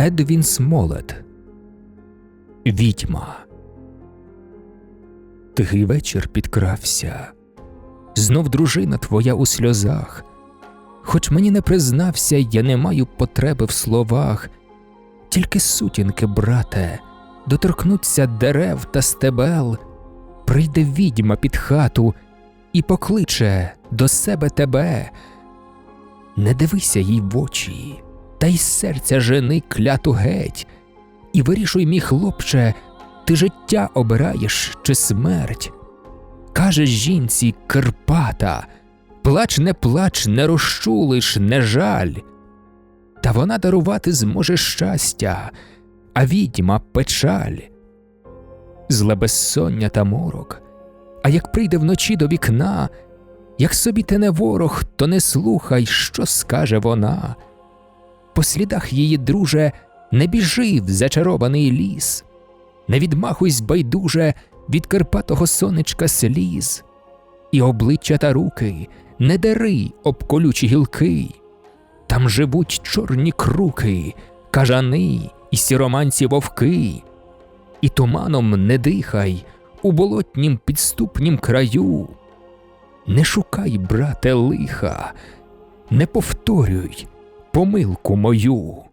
Едвін Смолет Відьма. Тихий вечір підкрався. Знов дружина твоя у сльозах. Хоч мені не признався, я не маю потреби в словах, тільки сутінки, брате, доторкнуться дерев та стебел, прийде відьма під хату і покличе до себе тебе. Не дивися їй в очі, та й серця жени кляту геть, і вирішуй, мій хлопче, ти життя обираєш чи смерть. Каже жінці Карпата, плач не плач, не розчулиш, не жаль. Та вона дарувати зможе щастя, а відьма печаль. Зле безсоння та морок, а як прийде вночі до вікна, як собі ти не ворог, то не слухай, що скаже вона. По слідах її, друже, не біжи в зачарований ліс, не відмахуйсь байдуже від Карпатого сонечка сліз, і обличчя та руки не дари об колючі гілки. Там живуть чорні круки, кажани і сіроманці вовки, і туманом не дихай у болотнім підступнім краю. Не шукай, брате, лиха, не повторюй помилку мою.